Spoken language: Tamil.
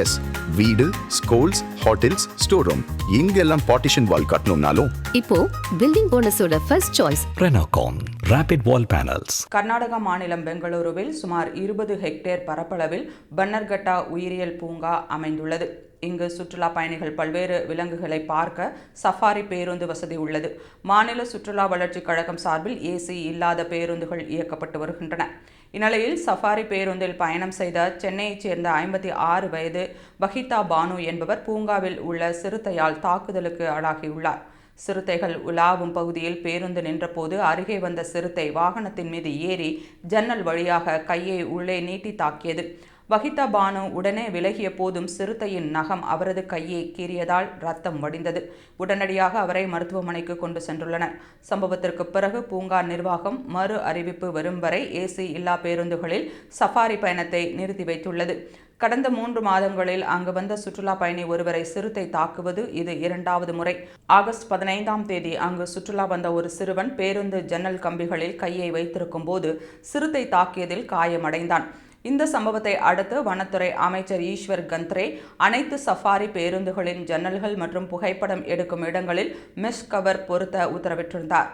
எஸ் வீடு ஸ்கூல்ஸ் ஹோட்டல்ஸ் ஸ்டோர் ரூம் இங்கெல்லாம் பார்ட்டிஷன் வால் கட்டணும்னாலும். இப்போ building போனஸோட first choice Renocon Rapid Wall Panels. Karnataka மாநிலம் பெங்களூருவில் சுமார் இருபது ஹெக்டேர் பரப்பளவில் பன்னர்கட்டா உயிரியல் பூங்கா அமைந்துள்ளது. இங்கு சுற்றுலா பயணிகள் பல்வேறு விலங்குகளை பார்க்க சஃபாரி பேருந்து வசதி உள்ளது. மாநில சுற்றுலா வளர்ச்சிக் கழகம் சார்பில் ஏசி இல்லாத பேருந்துகள் இயக்கப்பட்டு வருகின்றன. இந்நிலையில் சஃபாரி பேருந்தில் பயணம் செய்த சென்னையைச் சேர்ந்த ஐம்பத்தி ஆறு வயது பஹிதா பானு என்பவர் பூங்காவில் உள்ள சிறுத்தையால் தாக்குதலுக்கு ஆளாகியுள்ளார். சிறுத்தைகள் உலாவும் பகுதியில் பேருந்து நின்றபோது அருகே வந்த சிறுத்தை வாகனத்தின் மீது ஏறி ஜன்னல் வழியாக கையை உள்ளே நீட்டி தாக்கியது. வகிதா பானு உடனே விலகிய போதும் சிறுத்தையின் நகம் அவரது கையை கீறியதால் ரத்தம் வடிந்தது. உடனடியாக அவரை மருத்துவமனைக்கு கொண்டு சென்றுள்ளனர். சம்பவத்திற்கு பிறகு பூங்கா நிர்வாகம் மறு அறிவிப்பு வரும் வரை ஏசி இல்லா பேருந்துகளில் சஃபாரி பயணத்தை நிறுத்தி வைத்துள்ளது. கடந்த மூன்று மாதங்களில் அங்கு வந்த சுற்றுலா பயணி ஒருவரை சிறுத்தை தாக்குவது இது இரண்டாவது முறை. ஆகஸ்ட் பதினைந்தாம் தேதி அங்கு சுற்றுலா வந்த ஒரு சிறுவன் பேருந்து ஜன்னல் கம்பிகளில் கையை வைத்திருக்கும் போது சிறுத்தை தாக்கியதில் காயமடைந்தான். இந்த சம்பவத்தை அடுத்து வனத்துறை அமைச்சர் ஈஸ்வர் கந்த்ரே அனைத்து சஃபாரி பேருந்துகளின் ஜன்னல்கள் மற்றும் புகைப்படம் எடுக்கும் இடங்களில் மெஷ் கவர் பொருத்த உத்தரவிட்டிருந்தார்.